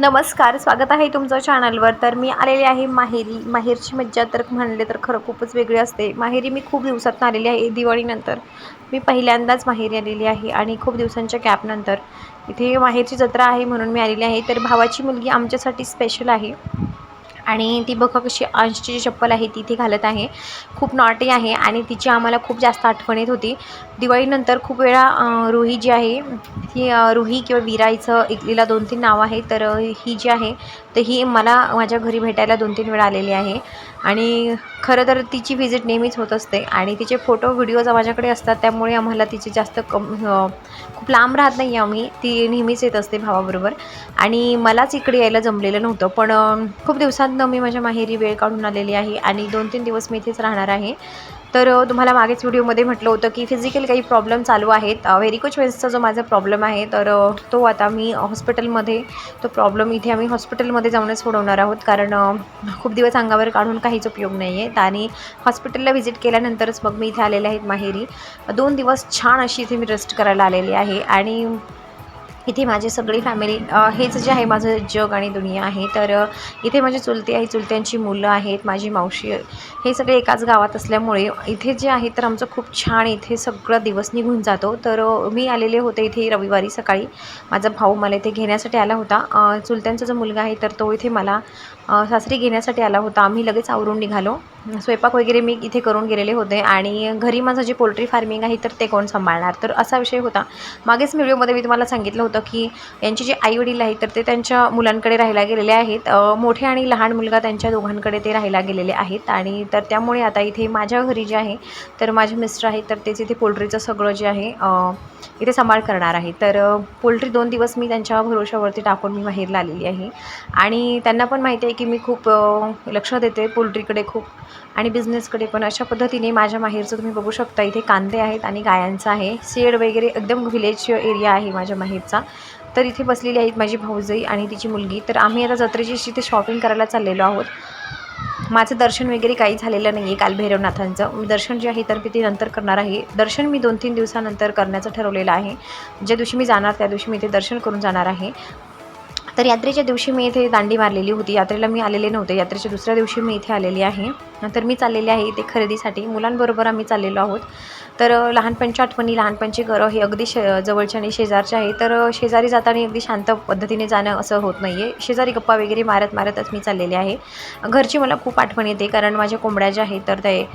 नमस्कार स्वागत आहे तुमचं चॅनलवर तर मी आलेली आहे माहेरी. माहेरची मज्जा तर म्हणले तर खरं खूपच वेगळी असते. माहेरी मी खूप दिवसात आलेली आहे दिवाळीनंतर. मी पहिल्यांदाच माहेरी आलेली आहे आणि खूप दिवसांच्या गॅपनंतर इथे माहेरची जत्रा आहे म्हणून मी आलेली आहे. तर भावाची मुलगी आमच्यासाठी स्पेशल आहे. आणि ती बघा कशी अंशची जी चप्पल आहे ती ती घालत आहे. खूप नॉटी आहे आणि तिची आम्हाला खूप जास्त आठवण येत होती. दिवाळीनंतर खूप वेळा रुही जी आहे ती रुही किंवा विराईचं एकलीला दोन तीन नाव आहे तर ही जी आहे तर ही मला माझ्या घरी भेटायला दोन तीन वेळा आलेली आहे. आणि खरं तर तिची व्हिजिट नेहमीच होत असते. आणि तिचे फोटो व्हिडिओज माझ्याकडे असतात त्यामुळे आम्हाला तिचे जास्त कम खूप लांब राहत नाही आम्ही. ती नेहमीच येत असते भावाबरोबर. आणि मलाच इकडे यायला जमलेलं नव्हतं. पण खूप दिवसांत मी माझ्या माहेरी वेळ काढून आलेली आहे. आणि दोन तीन दिवस मी इथेच राहणार आहे. तर तुम्हाला मागेच व्हिडिओमध्ये म्हटलं होतं की फिजिकल काही प्रॉब्लेम चालू आहेत. व्हेरिकोच वेन्सचा जो माझा प्रॉब्लेम आहे तर तो आता मी हॉस्पिटलमध्ये तो प्रॉब्लेम इथे आम्ही हॉस्पिटलमध्ये जाऊनच सोडवणार आहोत. कारण खूप दिवस अंगावर काढून काहीच उपयोग नाही आहेत आणि हॉस्पिटलला व्हिजिट केल्यानंतरच मग मी इथे आलेले आहेत माहेरी. दोन दिवस छान अशी इथे मी रेस्ट करायला आलेली आहे. आणि इथे माझी सगळी फॅमिली हेच जे आहे माझं जग आणि दुनिया आहे. तर इथे माझी चुलती आहे चुलत्यांची मुलं आहेत माझी मावशी हे सगळे एकाच गावात असल्यामुळे इथे जे आहे तर आमचं खूप छान इथे सगळं दिवस निघून जातो. तर मी आलेले होते इथे रविवारी सकाळी. माझा भाऊ मला इथे घेण्यासाठी आला होता. चुलत्यांचा जो मुलगा आहे तर तो इथे मला सासरी घेण्यासाठी आला होता. आम्ही लगेच आवरून निघालो. स्वयंपाक वगैरे मी इथे करून गेलेले होते आणि घरी माझं जे पोल्ट्री फार्मिंग आहे तर ते कोण सांभाळणार? तर असा विषय होता. मागेच व्हिडिओमध्ये मी तुम्हाला सांगितलं होतं की यांचे जे आईवडील आहेत तर ते त्यांच्या मुलांकडे राहायला गेलेले आहेत. मोठे आणि लहान मुलगा त्यांच्या दोघांकडे ते राहायला गेलेले आहेत आणि तर त्यामुळे आता इथे माझ्या घरी जे आहे तर माझे मिस्टर आहेत तर तेच इथे पोल्ट्रीचं सगळं जे आहे इथे सांभाळ करणार आहे. तर पोल्ट्री दोन दिवस मी त्यांच्या भरोशावरती टाकून मी माहेरला आलेली आहे. आणि त्यांना पण माहिती आहे की मी खूप लक्ष देते पोल्ट्रीकडे खूप. आणि बिझनेसकडे पण अशा पद्धतीने माझ्या माहेरचं तुम्ही बघू शकता. इथे कांदे आहेत आणि गायांचं आहे. शेड वगैरे एकदम व्हिलेज एरिया आहे माझ्या माहेरचा. तर इथे बसलेली आहेत माझी भाऊजाई आणि तिची मुलगी. तर आम्ही आता जत्रेची तिथे शॉपिंग करायला चाललेलो आहोत. माझं दर्शन वगैरे काही झालेलं नाही आहे काल भैरवनाथांचं. मी दर्शन जे आहे तर मी ते नंतर करणार आहे. दर्शन मी दोन तीन दिवसानंतर करण्याचं ठरवलेलं आहे. ज्या दिवशी मी जाणार त्या दिवशी मी ते दर्शन करून जाणार आहे. तर यात्रेच्या दिवशी मी इथे दांडी मारलेली होती. यात्रेला मी आलेले नव्हते. यात्रेच्या दुसऱ्या दिवशी मी इथे आलेली आहे. तर मी चाललेले आहे इथे खरेदीसाठी. मुलांबरोबर आम्ही चाललेलो आहोत. तर लहानपणच्या आठवणी लहानपणची घरं हे अगदी शे जवळच्या आणि शेजारच्या आहे. तर शेजारी जाताना अगदी शांत पद्धतीने जाणं असं होत नाही आहे शेजारी गप्पा वगैरे मारत मारतच मी चाललेले आहे. घरची मला खूप आठवण येते. कारण माझ्या कोंबड्या ज्या आहेत तर ते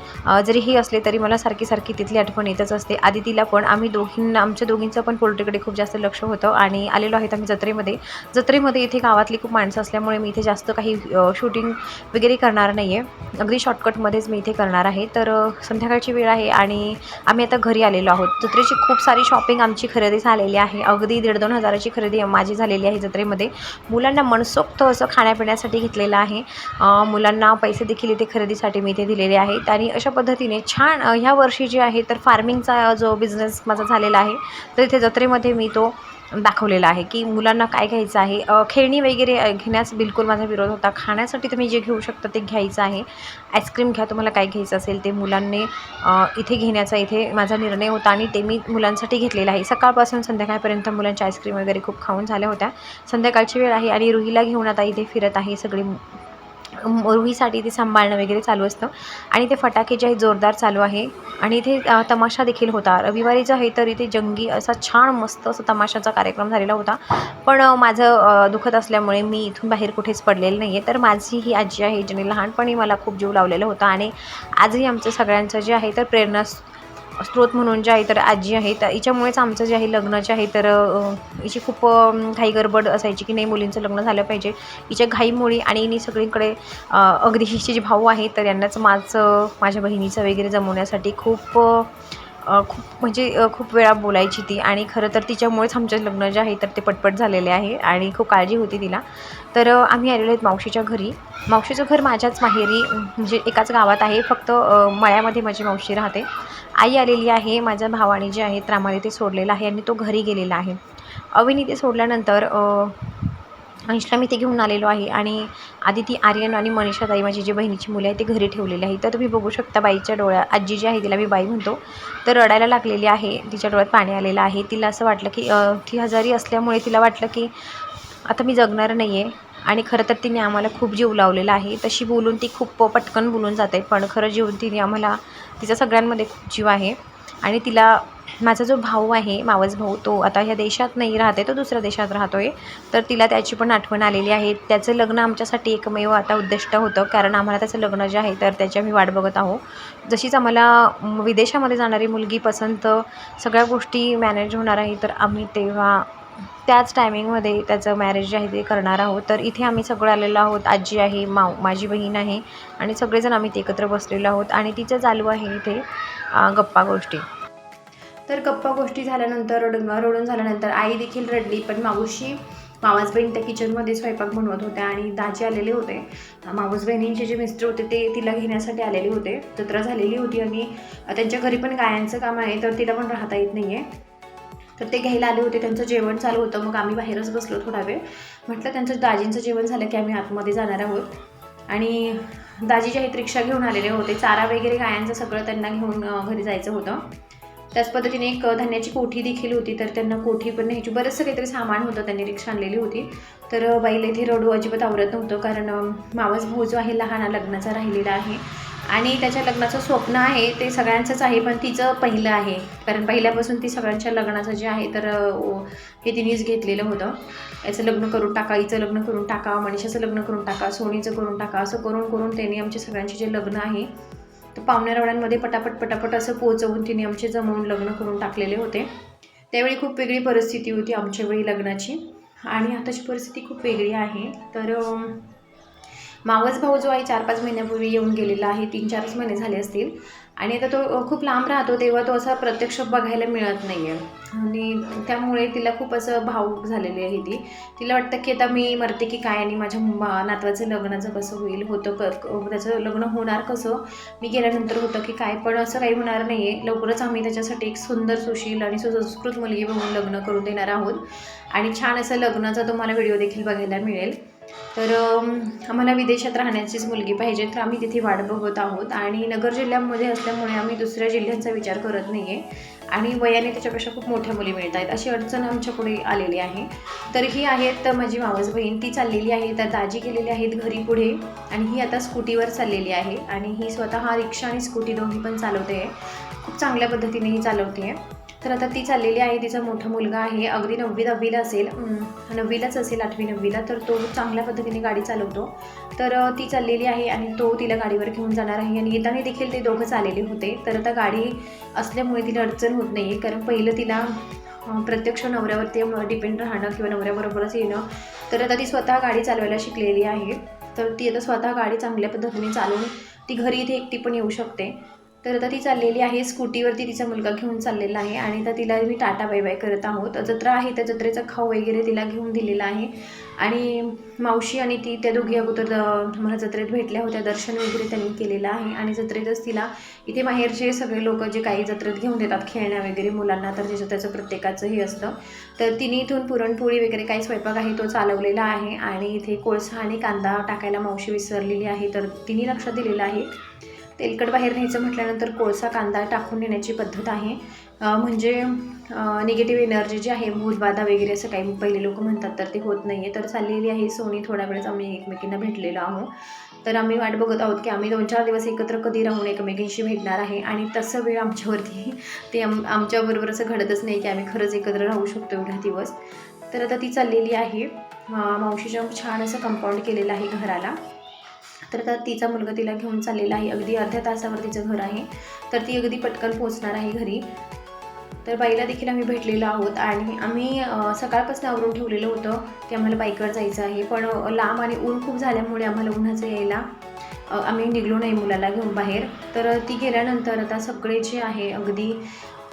जरी हे असले तरी मला सारखी सारखी तिथली आठवण येतच असते. आधी तिला पण आम्ही दोघींना आमच्या दोघींचं पण पोल्ट्रीकडे खूप जास्त लक्ष होतं. आणि आलेलो आहेत आम्ही जत्रेमध्ये. जत्रेमध्ये इथे गावातली खूप माणसं असल्यामुळे मी इथे जास्त काही शूटिंग वगैरे करणार नाही आहे अगदी शॉर्टकटमध्येच मी इथे करणार आहे. तर संध्याकाळची वेळ आहे आणि आम्ही आता घरी आलेलो आहोत. जत्रेची खूप सारी शॉपिंग आमची खरेदी झालेली आहे. अगदी दीड दोन हजाराची खरेदी माझी झालेली आहे जत्रेमध्ये. मुलांना मनसोक्त असं खाण्यापिण्यासाठी घेतलेलं आहे. मुलांना पैसे देखील इथे खरेदीसाठी मी इथे दिलेले आहेत. आणि अशा पद्धतीने छान ह्या वर्षी जे आहे तर फार्मिंगचा जो बिझनेस माझा झालेला आहे तर इथे जत्रेमध्ये मी तो दाखवलेलं आहे की मुलांना काय घ्यायचं आहे. खेळणी वगैरे घेण्यास बिलकुल माझा विरोध होता. खाण्यासाठी तुम्ही जे घेऊ शकता ते घ्यायचं आहे. आईस्क्रीम घ्या तुम्हाला काय घ्यायचं असेल ते मुलांनी इथे घेण्याचा इथे माझा निर्णय होता आणि ते मी मुलांसाठी घेतलेलं आहे. सकाळपासून संध्याकाळपर्यंत मुलांच्या आईस्क्रीम वगैरे खूप खाऊन झाल्या होत्या. संध्याकाळची वेळ आहे आणि रुहीला घेऊन आता इथे फिरत आहे सगळी मुरवीसाठी ते सांभाळणं वगैरे चालू असतं. आणि ते फटाके जे आहे जोरदार चालू आहे. आणि इथे तमाशा देखील होता. रविवारी जो आहे तर इथे जंगी असा छान मस्त असा तमाशाचा कार्यक्रम झालेला होता. पण माझं दुखत असल्यामुळे मी इथून बाहेर कुठेच पडलेलं नाही आहे तर माझी ही आजी आहे जिने लहानपणी मला खूप जीव लावलेला होता. आणि आजही आमचं सगळ्यांचं जे आहे तर प्रेरणा स्रोत म्हणून जे आहे तर आजी आहे. तर हिच्यामुळेच आमचं जे आहे लग्नाचे आहे तर हिची खूप घाई गडबड असायची की नाही मुलींचं लग्न झालं पाहिजे. हिच्या घाईमुळे आणि हिने सगळीकडे अगदी हिचे जे भाऊ आहेत तर यांनाच माझं माझ्या बहिणीचं वगैरे जमवण्यासाठी खूप खूप म्हणजे खूप वेळा बोलायची ती आणि खरं तर तिच्यामुळेच आमचं लग्न जे आहे तर ते पटपट झालेले आहे आणि खूप काळजी होती तिला. तर आम्ही आलेलो आहेत मावशीच्या घरी. मावशीचं घर माझ्याच माहेरी म्हणजे एकाच गावात आहे. फक्त मळ्यामध्ये माझी मावशी राहते. आई आलेली आहे माझ्या भावाने जे आहे रामाने ते सोडलेलं आहे आणि तो घरी गेलेला आहे. अविनी ते सोडल्यानंतर अंशला मी ते घेऊन आलेलो आहे आणि आधी ती आर्यन आणि मनीषा ताई माझी जी बहिणीची मुलं आहे ते घरी ठेवलेली आहे तर तुम्ही बघू शकता बाईच्या डोळ्या आजी जी आहे तिला मी बाई म्हणतो तर रडायला लागलेली आहे. तिच्या डोळ्यात पाणी आलेलं आहे. तिला असं वाटलं की ती आजारी असल्यामुळे तिला वाटलं की आता मी जगणार नाही आहे आणि खरं तर तिने आम्हाला खूप जीव लावलेला आहे. तशी बोलून ती खूप पटकन बोलून जाते पण खरं जीव तिने आम्हाला तिचा सगळ्यांमध्ये खूप जीव आहे आणि तिला माझा जो भाऊ आहे मावस भाऊ तो आता ह्या देशात नाही राहते तो दुसऱ्या देशात राहतो आहे तर तिला त्याची पण आठवण आलेली आहे. त्याचं लग्न आमच्यासाठी एकमेव आता उद्दिष्ट होतं कारण आम्हाला त्याचं लग्न जे आहे तर त्याची आम्ही वाट बघत आहोत. जशीच आम्हाला विदेशामध्ये जाणारी मुलगी पसंत सगळ्या गोष्टी मॅनेज होणार आहे तर आम्ही तेव्हा त्याच टायमिंगमध्ये त्याचं मॅरेज जे आहे ते करणार आहोत. तर इथे आम्ही सगळं आलेलो आहोत. आजी आहे माव माझी बहीण आहे आणि सगळेजण आम्ही ते एकत्र बसलेलो आहोत. आणि तिचं चालू आहे इथे गप्पा गोष्टी. तर गप्पा गोष्टी झाल्यानंतर रडून रडून झाल्यानंतर आई देखील रडली पण मावशी मावाज बहीण त्या किचनमध्ये स्वयंपाक बनवत होत्या आणि दाजी आलेले होते. मावस बहिणींचे जे मिस्टर होते ते तिला घेण्यासाठी आलेले होते. जत्रा झालेली होती आणि त्यांच्या घरी पण गायांचं काम आहे तर तिला पण राहता येत नाही आहे तर ते घ्यायला आले होते त्यांचं जेवण चालू होतं. मग आम्ही बाहेरच बसलो थोडा वेळ. म्हटलं त्यांचं दाजींचं जेवण झालं की आम्ही आतमध्ये जाणार आहोत. आणि दाजी जे आहेत रिक्षा घेऊन आलेले होते. चारा वगैरे गायांचं सगळं त्यांना घेऊन घरी जायचं होतं. त्याच पद्धतीने एक धान्याची कोठी देखील होती तर त्यांना कोठी पण न्यायची. बरंचसं काहीतरी सामान होतं त्यांनी रिक्षा आणलेली होती. तर बाईला इथे रडू अजिबात आवरत नव्हतं कारण मावस भाऊ जो आहे लहान लग्नाचा राहिलेला आहे. आणि त्याच्या लग्नाचं स्वप्न आहे ते सगळ्यांचंच आहे पण तिचं पहिलं आहे. कारण पहिल्यापासून ती सगळ्यांच्या लग्नाचं जे आहे तर हे तिनेच घेतलेलं होतं. याचं लग्न करून टाका हिचं लग्न करून टाका मनीषाचं लग्न करून टाका सोनीचं करून टाका असं करून करून त्यांनी आमचे सगळ्यांचे जे लग्न आहे पाहुण्यारावड्यांमध्ये पटापट पटापट असं पोहोचवून तिने आमचे जमवून लग्न करून टाकलेले होते. त्यावेळी खूप वेगळी परिस्थिती होती आमच्या वेळी लग्नाची. आणि आताची परिस्थिती खूप वेगळी आहे. तर मावस भाऊ जो आहे चार पाच महिन्यापूर्वी येऊन गेलेला आहे. तीन चारच महिने झाले असतील. आणि आता तो खूप लांब राहतो तेव्हा तो असा प्रत्यक्ष बघायला मिळत नाही आहे आणि त्यामुळे तिला खूप असं भावूक झालेली आहे ती. तिला वाटतं की आता मी मरते की काय आणि माझ्या नातवाचं लग्नाचं कसं होईल होतं क क- त्याचं लग्न होणार कसं? मी गेल्यानंतर होतं की काय? पण असं काही होणार नाही आहे लवकरच आम्ही त्याच्यासाठी एक सुंदर सुशील आणि सुसंस्कृत मुलगी बघून लग्न करून देणार आहोत. आणि छान असं लग्नाचा तुम्हाला व्हिडिओ देखील बघायला मिळेल. तर आम्हाला विदेशात राहण्याचीच मुलगी पाहिजे तर आम्ही तिथे वाट बघत आहोत. आणि नगर जिल्ह्यामध्ये असल्यामुळे आम्ही दुसऱ्या जिल्ह्यांचा विचार करत नाही आहे आणि वयाने त्याच्यापेक्षा खूप मोठ्या मुली मिळत आहेत अशी अडचण आमच्या पुढे आलेली आहे. तर ही आहेत माझी मावस बहीण ती चाललेली आहे तर दाजी गेलेली आहेत घरी पुढे. आणि ही आता स्कूटीवर चाललेली आहे. आणि ही स्वतः रिक्षा आणि स्कूटी दोन्ही पण चालवते. आहे खूप चांगल्या पद्धतीने ही चालवते. आहे तर आता ती चाललेली आहे तिचा मोठा मुलगा आहे अगदी नववी दहावीला असेल नववीलाच असेल आठवी नववीला तर तो चांगल्या पद्धतीने गाडी चालवतो. तर ती चाललेली आहे आणि तो तिला गाडीवर घेऊन जाणार आहे आणि येताना देखील ते दोघं चाललेले होते. तर आता गाडी असल्यामुळे तिला अडचण होत नाही आहे कारण पहिलं तिला प्रत्यक्ष नवऱ्यावरती डिपेंड राहणं किंवा नवऱ्याबरोबरच येणं. तर आता ती स्वतः गाडी चालवायला शिकलेली आहे. तर ती आता स्वतः गाडी चांगल्या पद्धतीने चालवून ती घरी इथे एकटी पण येऊ शकते. तर आता ती चाललेली आहे स्कूटीवरती तिचा मुलगा घेऊन चाललेला आहे आणि आता तिला मी टाटा बाय बाय करत आहोत. जत्रा आहे त्या जत्रेचा खाऊ वगैरे तिला घेऊन दिलेला आहे. आणि मावशी आणि ती त्या दोघी अगोदर मला जत्रेत भेटल्या होत्या दर्शन वगैरे त्यांनी केलेलं आहे. आणि जत्रेतच तिला इथे बाहेरचे सगळे लोक जे काही जत्रेत घेऊन देतात खेळण्या वगैरे मुलांना तर त्याचं त्याचं प्रत्येकाचं हे असतं. तर तिने इथून पुरणपोळी वगैरे काही स्वयंपाक आहे तो चालवलेला आहे. आणि इथे कोळसा आणि कांदा टाकायला मावशी विसरलेली आहे तर तिने लक्षात दिलेलं आहे. तेलकट बाहेर न्यायचं म्हटल्यानंतर कोळसा कांदा टाकून नेण्याची पद्धत आहे. म्हणजे निगेटिव्ह एनर्जी जी आहे भूतबाधा वगैरे असं काही पहिले लोक म्हणतात तर ते होत नाही आहे तर चाललेली आहे सोनी थोड्या वेळेस आम्ही एकमेकींना भेटलेलो आहोत. तर आम्ही वाट बघत आहोत की आम्ही दोन चार दिवस एकत्र कधी राहून एकमेकींशी भेटणार आहे आणि तसं वेळ आमच्यावरती ते आम आमच्याबरोबर असं घडतच नाही की आम्ही खरंच एकत्र राहू शकतो एवढा दिवस. तर आता ती चाललेली आहे. मावशीच्या छान असं कंपाऊंड केलेलं आहे घराला. तर आता तिचा मुलगा तिला घेऊन चाललेला आहे. अगदी अर्ध्या तासावर तिचं घर आहे. तर ती अगदी पटकन पोहोचणार आहे घरी. तर बाईला देखील आम्ही भेटलेलो आहोत आणि आम्ही सकाळपासून आवरून ठेवलेलं होतं की आम्हाला बाईकवर जायचं आहे. पण लांब आणि ऊन खूप झाल्यामुळे आम्हाला उन्हाचं यायला आम्ही निघलो नाही मुलाला घेऊन बाहेर. तर ती गेल्यानंतर आता सगळे जे आहे अगदी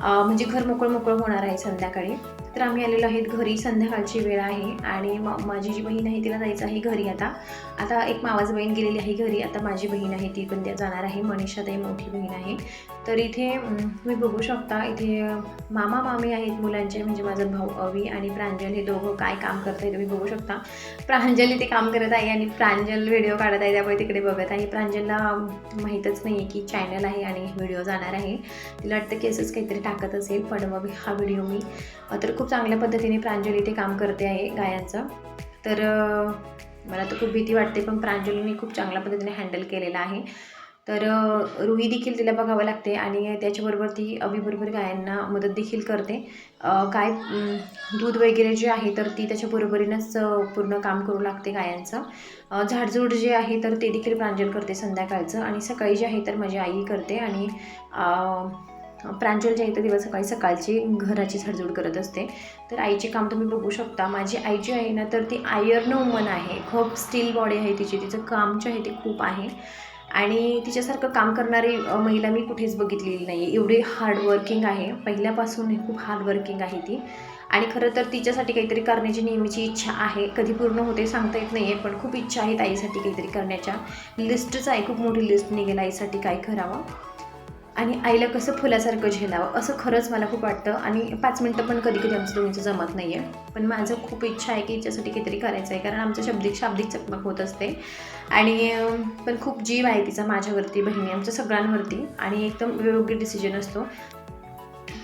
म्हणजे घर मोकळं मोकळं होणार आहे संध्याकाळी. तर आम्ही आलेलो आहेत घरी संध्याकाळची वेळ आहे आणि मा माझी जी बहीण आहे तिला जायचं आहे घरी आता. आता एक मावाज बहीण गेलेली आहे घरी आता माझी बहीण आहे ती पण त्या जाणार आहे. मनीषा ताई मोठी बहीण आहे. तर इथे तुम्ही बघू शकता इथे मामा मामी आहेत मुलांचे म्हणजे माझा भाऊ अवी आणि प्रांजल हे दोघं काय काम करत आहे तुम्ही बघू शकता. प्रांजल इथे काम करत आहे आणि प्रांजल व्हिडिओ काढत आहे त्यामुळे तिकडे बघत आहे. प्रांजलला माहीतच नाही आहे की चॅनल आहे आणि व्हिडिओ जाणार आहे. तिला वाटतं की असंच काहीतरी टाकत असेल पण मग हा व्हिडिओ मी तर खूप खूप चांगल्या पद्धतीने प्रांजली ते काम करते आहे गायांचं तर मला तर खूप भीती वाटते पण प्रांजलीने खूप चांगल्या पद्धतीने हँडल केलेलं आहे. तर रुई देखील तिला बघावं लागते आणि त्याच्याबरोबर ती अवीबरोबर गायांना मदत देखील करते. गाय दूध वगैरे जे आहे तर ती त्याच्याबरोबरीनंच पूर्ण काम करू लागते गायांचं झाडझूड जे आहे तर ते देखील प्रांजल करते संध्याकाळचं. आणि सकाळी जे आहे तर माझी आई करते आणि प्रांजल जे आहे तर दिवस सकाळी सकाळची घराची झाडझूड करत असते. तर आईचे काम तुम्ही बघू शकता. माझी आई जी आहे ना तर ती आयर्न वुमन आहे. खूप स्टील बॉडी आहे तिची. तिचं काम जे आहे ते खूप आहे. आणि तिच्यासारखं काम करणारी महिला मी कुठेच बघितलेली नाही आहे एवढी हार्डवर्किंग आहे. पहिल्यापासून खूप हार्डवर्किंग आहे ती. आणि खरं तर तिच्यासाठी काहीतरी करण्याची नेहमीची इच्छा आहे. कधी पूर्ण होते सांगता येत नाही आहे पण खूप इच्छा आहे आईसाठी काहीतरी करण्याच्या. लिस्टच आहे. खूप मोठी लिस्ट निघेल आईसाठी काय करावं. आणि आईला कसं फुलासारखं झेलावं असं खरंच मला खूप वाटतं. आणि पाच मिनटं पण कधी कधी आमचं दोघींचं जमत नाही आहे पण माझं खूप इच्छा आहे की हिच्यासाठी काहीतरी करायचं आहे कारण आमचं शब्दिक शाब्दिक चकमक होत असते. आणि पण खूप जीव आहे तिचा माझ्यावरती बहिणी आमच्या सगळ्यांवरती. आणि एकदम योग्य डिसिजन असतो.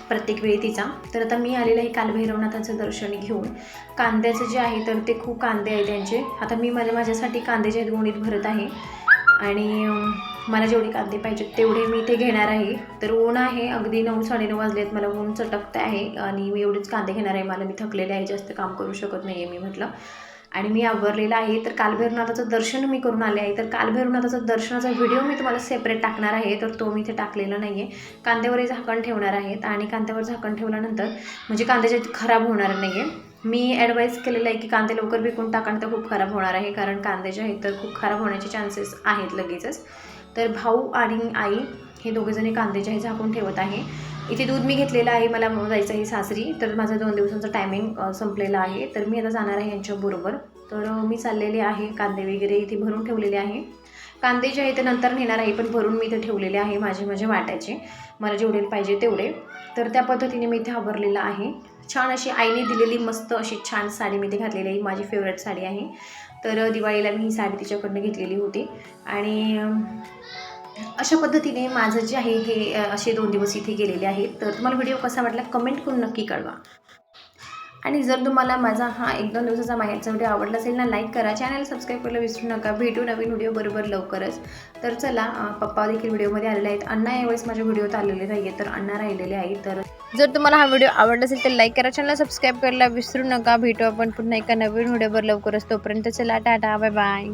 प्रत्येक वेळी तिचा. तर आता मी आलेलं आहे कालभैरवनाथाचं दर्शन घेऊन. कांद्याचं जे आहे तर ते खूप कांदे आहे त्यांचे. आता मी माझ्या माझ्यासाठी कांद्याच्या गोणीत भरत आहे. आणि मला जेवढे कांदे पाहिजेत तेवढे मी इथे घेणार आहे. तर ऊन आहे अगदी नऊ साडेनऊ वाजलेत. मला ऊन चटकतं आहे आणि मी एवढेच कांदे घेणार आहे. मला मी थकलेले आहे जास्त काम करू शकत नाही आहे मी म्हटलं. आणि मी आवरलेलं आहे. तर कालभैरवनाथाचं दर्शन मी करून आले आहे. तर कालभैरवनाथाचं दर्शनाचा व्हिडिओ मी तुम्हाला सेपरेट टाकणार आहे. तर तो मी इथे टाकलेला नाही आहे कांद्यावरही झाकण ठेवणार आहेत आणि कांद्यावर झाकण ठेवल्यानंतर म्हणजे कांद्याचे खराब होणार नाही आहे मी ॲडवाईस केलेलं आहे की कांदे लवकर विकून टाकणं तर खूप खराब होणार आहे. कारण कांदे जे आहेत तर खूप खराब होण्याचे चान्सेस आहेत लगेचच. तर भाऊ आणि आई हे दोघेजणी कांदे हे झाकून ठेवत आहे. इथे दूध मी घेतलेलं आहे मला जायचं आहे सासरी. तर माझं दोन दिवसांचं टायमिंग संपलेलं आहे. तर मी आता जाणार आहे यांच्याबरोबर तर मी चाललेले आहे कांदे वगैरे इथे भरून ठेवलेले आहे. कांदे जे आहे ते नंतर नेणार आहे पण भरून मी इथे ठेवलेले आहे माझे माझे वाटायचे. मला जेवढे पाहिजे तेवढे. तर त्या पद्धतीने मी इथे आवरलेलं आहे. छान अशी आईने दिलेली मस्त अशी छान साडी मी इथे घातलेली आहे. माझी फेवरेट साडी आहे. तर दिवाळीला मी ही साडी तिच्याकडनं घेतलेली होती. आणि अशा पद्धतीने माझं जे आहे हे असे दोन दिवस इथे गेलेले आहेत. तर तुम्हाला व्हिडिओ कसा वाटला कमेंट करून नक्की कळवा. आणि जर तुम्हाला माझा हा एक दोन दिवसाचा माहेरचा व्हिडिओ आवडला असेल ना लाईक करा. चॅनल सबस्क्राईब करायला विसरू नका. भेटू नवीन व्हिडिओ बरोबर लवकरच. तर चला पप्पा देखील व्हिडिओमध्ये आलेले आहेत. अण्णा यावेळेस माझ्या व्हिडिओत आलेले नाही आहे तर अण्णा राहिलेले आहेत. तर जर तुम्हाला हा व्हिडिओ आवडला असेल तर लाईक करा. चॅनल सबस्क्राईब करायला विसरू नका. भेटू आपण पुन्हा एका नवीन व्हिडिओवर लवकरच. तोपर्यंत चला टाटा बाय बाय